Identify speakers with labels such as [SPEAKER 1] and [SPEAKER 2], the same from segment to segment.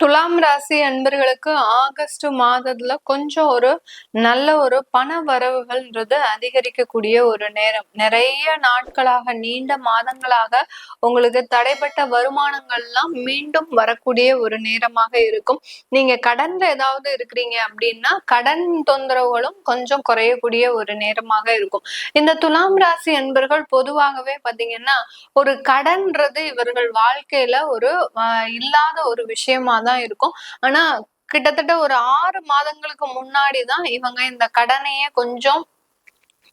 [SPEAKER 1] துலாம் ராசி அன்பர்களுக்கு ஆகஸ்ட் மாதத்துல கொஞ்சம் ஒரு நல்ல ஒரு பண வரவுகள்ன்றது அதிகரிக்கக்கூடிய ஒரு நேரம். நிறைய நாட்களாக நீண்ட மாதங்களாக உங்களுக்கு தடைப்பட்ட வருமானங்கள்லாம் மீண்டும் வரக்கூடிய ஒரு நேரமாக இருக்கும். நீங்க கடன்ல ஏதாவது இருக்கிறீங்க அப்படின்னா கடன் தொந்தரவுகளும் கொஞ்சம் குறையக்கூடிய ஒரு நேரமாக இருக்கும். இந்த துலாம் ராசி அன்பர்கள் பொதுவாகவே பாத்தீங்கன்னா ஒரு கடன்றது இவர்கள் வாழ்க்கையில ஒரு இல்லாத ஒரு விஷயமா தான் இருக்கும். ஆனா கிட்டத்தட்ட ஒரு ஆறு மாதங்களுக்கு முன்னாடி தான் இவங்க இந்த கடனையே கொஞ்சம்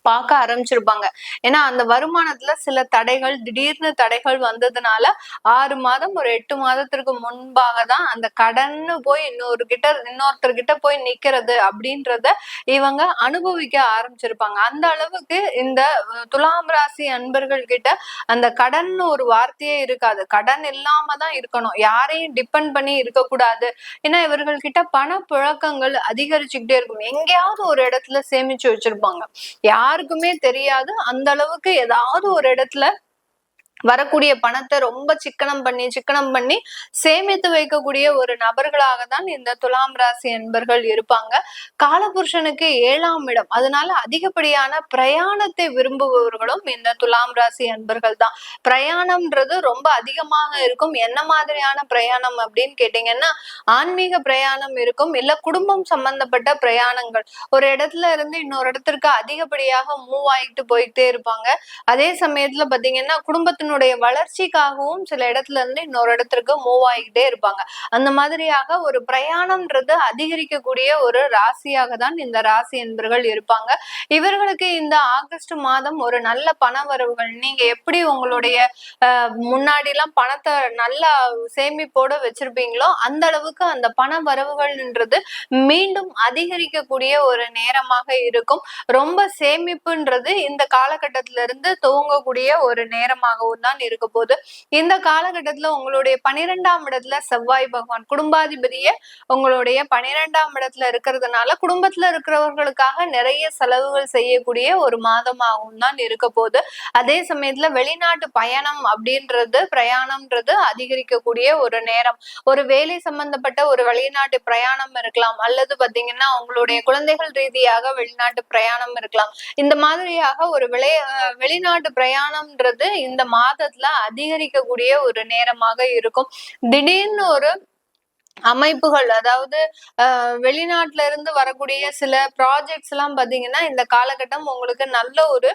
[SPEAKER 1] பார்க்க ஆரம்பிச்சிருப்பாங்க. ஏன்னா அந்த வருமானத்துல சில தடைகள் திடீர்னு தடைகள் வந்ததுனால ஆறு மாதம் ஒரு எட்டு மாதத்திற்கு முன்பாக தான் அந்த கடன்னு போய் இன்னொரு கிட்ட இன்னொருத்தர் கிட்ட போய் நிக்கிறது அப்படின்றத இவங்க அனுபவிக்க ஆரம்பிச்சிருப்பாங்க. அந்த அளவுக்கு இந்த துலாம் ராசி அன்பர்கள் கிட்ட அந்த கடன் ஒரு வார்த்தையே இருக்காது. கடன் இல்லாம தான் இருக்கணும். யாரையும் டிபெண்ட் பண்ணி இருக்கக்கூடாது. ஏன்னா இவர்கள் கிட்ட பண புழக்கங்கள் அதிகரிச்சுக்கிட்டே இருக்கும். எங்கேயாவது ஒரு இடத்துல சேமிச்சு வச்சிருப்பாங்க. யார் யாருக்குமே தெரியாது. அந்த அளவுக்கு ஏதாவது ஒரு இடத்துல வரக்கூடிய பணத்தை ரொம்ப சிக்கனம் பண்ணி சிக்கனம் பண்ணி சேமித்து வைக்கக்கூடிய ஒரு நபர்களாக தான் இந்த துலாம் ராசி என்பர்கள் இருப்பாங்க. காலபுருஷனுக்கு ஏழாம் இடம். அதனால அதிகப்படியான பிரயாணத்தை விரும்புபவர்களும் இந்த துலாம் ராசி அன்பர்கள் தான். பிரயாணம்ன்றது ரொம்ப அதிகமாக இருக்கும். என்ன மாதிரியான பிரயாணம் அப்படின்னு கேட்டீங்கன்னா ஆன்மீக பிரயாணம் இருக்கும். இல்ல குடும்பம் சம்பந்தப்பட்ட பிரயாணங்கள். ஒரு இடத்துல இருந்து இன்னொரு இடத்திற்கு அதிகப்படியாக மூவ் ஆகிட்டு போயிட்டே இருப்பாங்க. அதே சமயத்துல பாத்தீங்கன்னா குடும்பத்தினுடைய தன்னுடைய வளர்ச்சிக்காகவும் சில இடத்துல இருந்து இன்னொரு இடத்திற்கு மூவ் ஆகிக்கிட்டே இருப்பாங்க. அந்த மாதிரியாக ஒரு பிரயாணம்ன்றது அதிகரிக்கக்கூடிய ஒரு ராசியாக தான் இந்த ராசி என்பர்கள் இருப்பாங்க. இவர்களுக்கு இந்த ஆகஸ்ட் மாதம் ஒரு நல்ல பண வரவுகள் நீங்க எப்படி உங்களுடைய முன்னாடி எல்லாம் பணத்தை நல்லா சேமிப்போட வச்சிருப்பீங்களோ அந்த அளவுக்கு அந்த பண வரவுகள்ன்றது மீண்டும் அதிகரிக்கக்கூடிய ஒரு நேரமாக இருக்கும். ரொம்ப சேமிப்புன்றது இந்த காலகட்டத்தில இருந்து துவங்கக்கூடிய ஒரு நேரமாகவும் தான் இருக்க போது இந்த காலகட்டத்துல உங்களுடைய பனிரெண்டாம் இடத்துல செவ்வாய் பகவான் குடும்பாதிபதிய உங்களுடைய பனிரெண்டாம் இடத்துல இருக்கிறதுனால குடும்பத்துல இருக்கிறவர்களுக்காக நிறைய செலவுகள் செய்யக்கூடிய ஒரு மாதமாகவும் தான் இருக்க போது அதே சமயத்துல வெளிநாட்டு பயணம் அப்படின்றது பிரயாணம்ன்றது அதிகரிக்கக்கூடிய ஒரு நேரம். ஒரு வேலை சம்பந்தப்பட்ட ஒரு வெளிநாட்டு பிரயாணம் இருக்கலாம் அல்லது பாத்தீங்கன்னா உங்களுடைய குழந்தைகள் ரீதியாக வெளிநாட்டு பிரயாணம் இருக்கலாம். இந்த மாதிரியாக ஒரு விளைய வெளிநாட்டு பிரயாணம்ன்றது இந்த மாத மாதத்துல அதிகரிக்கக்கூடிய ஒரு நேரமாக இருக்கும். திடீர்னு ஒரு அமைப்புகள் அதாவது வெளிநாட்டுல இருந்து வரக்கூடிய சில ப்ராஜெக்ட்ஸ் எல்லாம் பாத்தீங்கன்னா இந்த காலகட்டம் உங்களுக்கு நல்ல ஒரு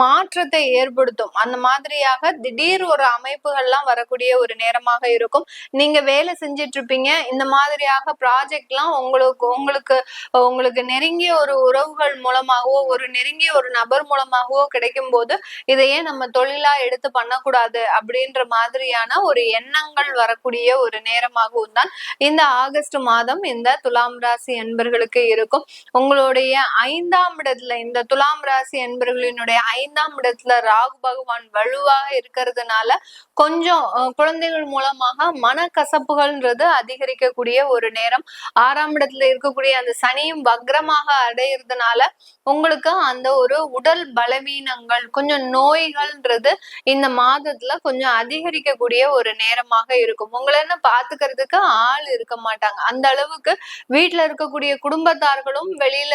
[SPEAKER 1] மாற்றத்தை ஏற்படுத்தும். அந்த மாதிரியாக திடீர் ஒரு அமைப்புகள்லாம் வரக்கூடிய ஒரு நேரமாக இருக்கும். நீங்க வேலை செஞ்சிட்டு இருப்பீங்க இந்த மாதிரியாக ப்ராஜெக்ட் எல்லாம் உங்களுக்கு உங்களுக்கு உங்களுக்கு நெருங்கிய ஒரு உறவுகள் மூலமாகவோ ஒரு நெருங்கிய ஒரு நபர் மூலமாகவோ கிடைக்கும் போது இதையே நம்ம தொழிலா எடுத்து பண்ணக்கூடாது அப்படின்ற மாதிரியான ஒரு எண்ணங்கள் வரக்கூடிய ஒரு நேரமாகவும் தான் இந்த ஆகஸ்ட் மாதம் இந்த துலாம் ராசி என்பர்களுக்கு இருக்கும். உங்களுடைய ஐந்தாம் இடத்துல இந்த துலாம் ராசி என்பர்களினுடைய ஐந்தாம் இடத்துல ராகு பகவான் வலுவாக இருக்கிறதுனால கொஞ்சம் குழந்தைகள் மூலமாக மனக்கசப்புகள்ன்றது அதிகரிக்கக்கூடிய ஒரு நேரம். ஆறாம் இடத்துல இருக்கக்கூடிய அந்த சனியும் வக்ரமாக அடையிறதுனால உங்களுக்கு அந்த ஒரு உடல் பலவீனங்கள் கொஞ்சம் நோய்கள்ன்றது இந்த மாதத்துல கொஞ்சம் அதிகரிக்கக்கூடிய ஒரு நேரமாக இருக்கும். உங்களை என்ன பாத்துக்கிறதுக்கு ஆள் இருக்க மாட்டாங்க. அந்த அளவுக்கு வீட்டுல இருக்கக்கூடிய குடும்பத்தார்களும் வெளியில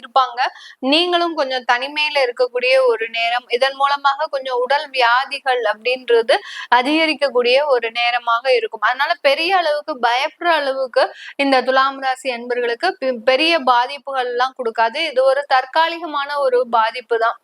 [SPEAKER 1] இருப்பாங்க. நீங்களும் கொஞ்சம் தனிமையில இருக்கக்கூடிய ஒரு நேரம் இதன் மூலமாக கொஞ்சம் உடல் வியாதிகள் அப்படின்றது அதிகரிக்கக்கூடிய ஒரு நேரமாக இருக்கும். அதனால பெரிய அளவுக்கு பயப்படுற அளவுக்கு இந்த துலாம் ராசி அன்பர்களுக்கு பெரிய பாதிப்புகள் எல்லாம் கொடுக்காது. இது ஒரு தற்காலிகமான ஒரு பாதிப்பு தான்.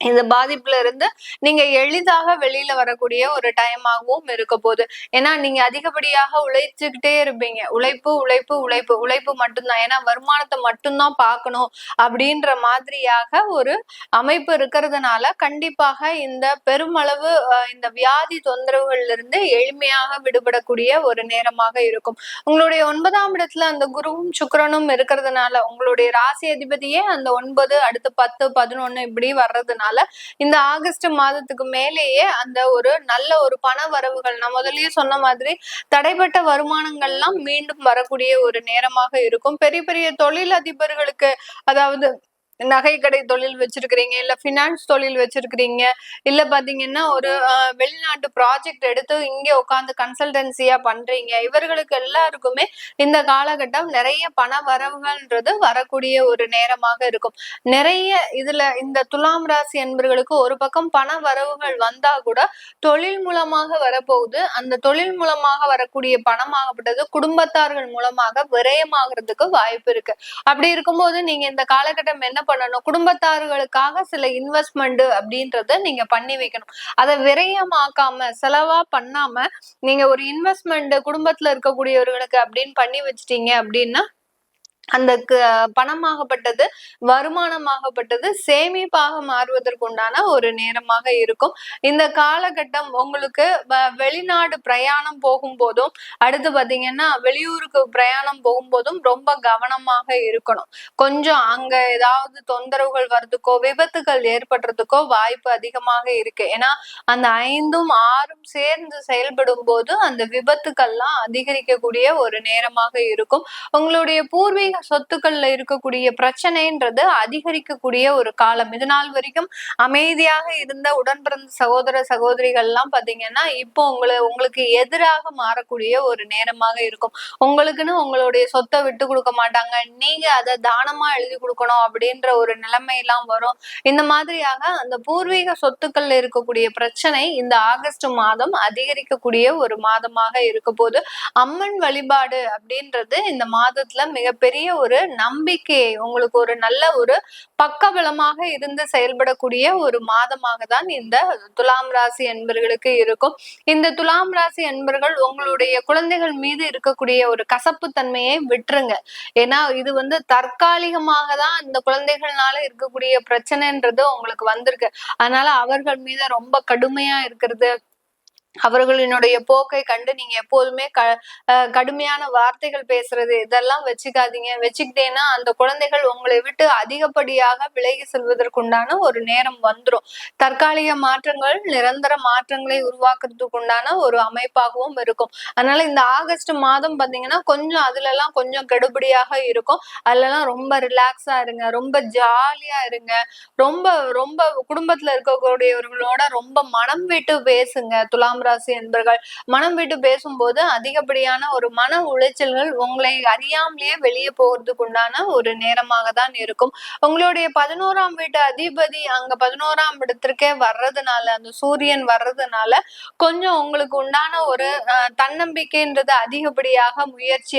[SPEAKER 1] இந்த பாதிப்புல இருந்து நீங்க எளிதாக வெளியில வரக்கூடிய ஒரு டைமாகவும் இருக்க போகுது. ஏன்னா நீங்க அதிகப்படியாக உழைச்சுக்கிட்டே இருப்பீங்க. உழைப்பு உழைப்பு உழைப்பு. உழைப்பு மட்டும்தான். ஏன்னா வருமானத்தை மட்டும்தான் பார்க்கணும் அப்படின்ற மாதிரியாக ஒரு அமைப்பு இருக்கிறதுனால கண்டிப்பாக இந்த பெருமளவு இந்த வியாதி தொந்தரவுகள்ல இருந்து எளிமையாக விடுபடக்கூடிய ஒரு நேரமாக இருக்கும். உங்களுடைய ஒன்பதாம் இடத்துல அந்த குருவும் சுக்கரனும் இருக்கிறதுனால உங்களுடைய ராசி அதிபதியே அந்த ஒன்பது அடுத்து பத்து பதினொன்னு இப்படி வர்றதுனால இருக்கிறதுனால இந்த ஆகஸ்ட் மாதத்துக்கு மேலேயே அந்த ஒரு நல்ல ஒரு பண வரவுகள் நான் முதல்லயே சொன்ன மாதிரி தடைப்பட்ட வருமானங்கள்லாம் மீண்டும் வரக்கூடிய ஒரு நேரமாக இருக்கும். பெரிய பெரிய தொழில் அதிபர்களுக்கு அதாவது நகை கடை தொழில் வச்சிருக்கிறீங்க இல்ல பினான்ஸ் தொழில் வச்சிருக்கிறீங்க இல்ல பாத்தீங்கன்னா ஒரு வெளிநாட்டு ப்ராஜெக்ட் எடுத்து இங்க உட்காந்து கன்சல்டன்சியா பண்றீங்க. இவர்களுக்கு எல்லாருக்குமே இந்த காலகட்டம் நிறைய பண வரவுகள்ன்றது வரக்கூடிய ஒரு நேரமாக இருக்கும். நிறைய இதுல இந்த துலாம் ராசி என்பர்களுக்கு ஒரு பக்கம் பண வரவுகள் வந்தா கூட தொழில் மூலமாக வரப்போகுது. அந்த தொழில் மூலமாக வரக்கூடிய பணமாகப்பட்டது குடும்பத்தார்கள் மூலமாக விரயமாகிறதுக்கு வாய்ப்பு இருக்கு. அப்படி இருக்கும்போது நீங்க இந்த காலகட்டம் என்ன பண்ணணும். குடும்பத்தார்களுக்காக சில இன்வெஸ்ட்மெண்ட் அப்படின்றத நீங்க பண்ணி வைக்கணும். அதை விரயமாக்காம செலவா பண்ணாம நீங்க ஒரு இன்வெஸ்ட்மெண்ட் குடும்பத்துல இருக்கக்கூடியவர்களுக்கு அப்படின்னு பண்ணி வச்சிட்டீங்க அப்படின்னா அந்த பணமாகப்பட்டது வருமானமாகப்பட்டது சேமிப்பாக மாறுவதற்குண்டான ஒரு நேரமாக இருக்கும். இந்த காலகட்டம் உங்களுக்கு வெளிநாடு பிரயாணம் போகும்போதும் அடுத்து பாத்தீங்கன்னா வெளியூருக்கு பிரயாணம் போகும்போதும் ரொம்ப கவனமாக இருக்கணும். கொஞ்சம் அங்க ஏதாவது தொந்தரவுகள் வர்றதுக்கோ விபத்துகள் ஏற்படுறதுக்கோ வாய்ப்பு அதிகமாக இருக்கு. ஏன்னா அந்த ஐந்தும் ஆறும் சேர்ந்து செயல்படும் போது அந்த விபத்துக்கள்லாம் அதிகரிக்கக்கூடிய ஒரு நேரமாக இருக்கும். உங்களுடைய பூர்வீக சொத்துக்கள்ல இருக்கக்கூடிய பிரச்சனைன்றது அதிகரிக்கக்கூடிய ஒரு காலம். இது நாள் வரைக்கும் அமைதியாக இருந்த உடன்பிறந்த சகோதர சகோதரிகள் எல்லாம் பாத்தீங்கன்னா இப்போ உங்களை உங்களுக்கு எதிராக மாறக்கூடிய ஒரு நேரமாக இருக்கும். உங்களுக்குன்னு உங்களுடைய சொத்தை விட்டு கொடுக்க மாட்டாங்க. நீங்க அதை தானமா எழுதி கொடுக்கணும் அப்படின்ற ஒரு நிலைமை எல்லாம் வரும். இந்த மாதிரியாக அந்த பூர்வீக சொத்துக்கள்ல இருக்கக்கூடிய பிரச்சனை இந்த ஆகஸ்ட் மாதம் அதிகரிக்கக்கூடிய ஒரு மாதமாக இருக்க போது அம்மன் வழிபாடு அப்படின்றது இந்த மாதத்துல மிகப்பெரிய ஒரு நம்பிக்கை உங்களுக்கு ஒரு நல்ல ஒரு பக்கபலமாக இருந்து செயல்படக்கூடிய ஒரு மாதமாக தான் இந்த துலாம் ராசி என்பர்களுக்கு இருக்கும். இந்த துலாம் ராசி என்பர்கள் உங்களுடைய குழந்தைகள் மீது இருக்கக்கூடிய ஒரு கசப்பு தன்மையை விட்டுருங்க. ஏன்னா இது வந்து தற்காலிகமாக தான் இந்த குழந்தைகள்னால இருக்கக்கூடிய பிரச்சனைன்றது உங்களுக்கு வந்திருக்கு. அதனால அவர்கள் மீது ரொம்ப கடுமையா இருக்கிறது அவர்களினுடைய போக்கை கண்டு நீங்க எப்போதுமே க கடுமையான வார்த்தைகள் பேசுறது இதெல்லாம் வச்சுக்காதீங்க. வச்சுக்கிட்டேன்னா அந்த குழந்தைகள் உங்களை விட்டு அதிகப்படியாக விலகி செல்வதற்குண்டான ஒரு நேரம் வந்துடும் தற்காலிக மாற்றங்கள் நிரந்தர மாற்றங்களை உருவாக்குறதுக்கு உண்டான ஒரு அமைப்பாகவும் இருக்கும். அதனால இந்த ஆகஸ்ட் மாதம் பாத்தீங்கன்னா கொஞ்சம் அதுல எல்லாம் கொஞ்சம் கெடுபடியாக இருக்கும். அதுலலாம் ரொம்ப ரிலாக்ஸா இருங்க. ரொம்ப ஜாலியா இருங்க. ரொம்ப ரொம்ப குடும்பத்துல இருக்கக்கூடியவர்களோட ரொம்ப மனம் விட்டு பேசுங்க. துலாம் ராசி என்பர்கள் மனம் விட்டு பேசும்போது அதிகப்படியான ஒரு மன உளைச்சல்கள் உங்களை அறியாமலேயே வெளியே போகிறதுக்கு உண்டான ஒரு நேரமாக தான் இருக்கும். உங்களுடைய பதினோராம் வீட்டு அதிபதி அங்க பதினோராம் இடத்திற்கே வர்றதுனால அந்த சூரியன் வர்றதுனால கொஞ்சம் உங்களுக்கு உண்டான ஒரு தன்னம்பிக்கைன்றது அதிகப்படியாக முயற்சி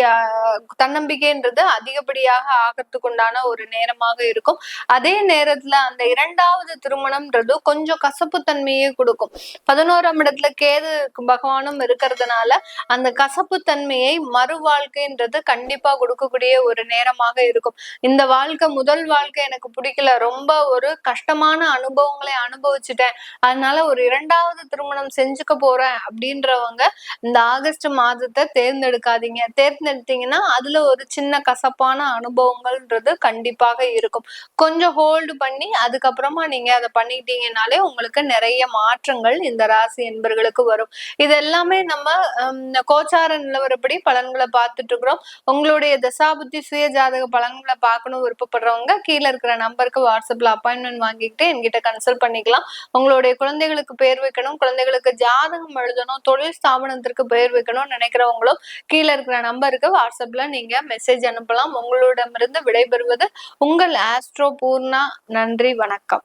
[SPEAKER 1] தன்னம்பிக்கைன்றது அதிகப்படியாக ஆகிறதுக்கு உண்டான ஒரு நேரமாக இருக்கும். அதே நேரத்துல அந்த இரண்டாவது திருமணம்ன்றது கொஞ்சம் கசப்பு தன்மையே கொடுக்கும். பதினோராம் இடத்துல கே கேது பகவானும் இருக்கிறதுனால அந்த கசப்பு தன்மையை மறு வாழ்க்கைன்றது கண்டிப்பா கொடுக்கக்கூடிய ஒரு நேரமாக இருக்கும். இந்த வாழ்க்கை முதல் வாழ்க்கை எனக்கு பிடிக்கல. ரொம்ப ஒரு கஷ்டமான அனுபவங்களை அனுபவிச்சுட்டேன். அதனால ஒரு இரண்டாவது திருமணம் செஞ்சுக்க போறேன் அப்படின்றவங்க இந்த ஆகஸ்ட் மாதத்தை தேர்ந்தெடுக்காதீங்க. தேர்ந்தெடுத்தீங்கன்னா அதுல ஒரு சின்ன கசப்பான அனுபவங்கள்ன்றது கண்டிப்பாக இருக்கும். கொஞ்சம் ஹோல்டு பண்ணி அதுக்கப்புறமா நீங்க அதை பண்ணிட்டீங்கனாலே உங்களுக்கு நிறைய மாற்றங்கள் இந்த ராசி என்பர்களுக்கு வரும். இது எல்லாமே நம்ம கோச்சார நிலவரப்படி பலன்களை பார்த்துட்டு இருக்கிறோம் உங்களுடைய தசாபுத்தி சுய ஜாதக பலன்களை பார்க்கணும் விருப்பப்படுறவங்க கீழே இருக்கிற நம்பருக்கு வாட்ஸ்அப்ல அப்பாயின்மெண்ட் வாங்கிக்கிட்டு என்கிட்ட கன்சல்ட் பண்ணிக்கலாம். உங்களுடைய குழந்தைகளுக்கு பேர் வைக்கணும் குழந்தைகளுக்கு ஜாதகம் எழுதணும் தொழில் ஸ்தாபனத்திற்கு பெயர் வைக்கணும்னு நினைக்கிறவங்களும் கீழே இருக்கிற நம்பருக்கு வாட்ஸ்அப்ல நீங்க மெசேஜ் அனுப்பலாம். உங்களிடமிருந்து விடைபெறுவது உங்கள் ஆஸ்ட்ரோ பூர்ணா. நன்றி வணக்கம்.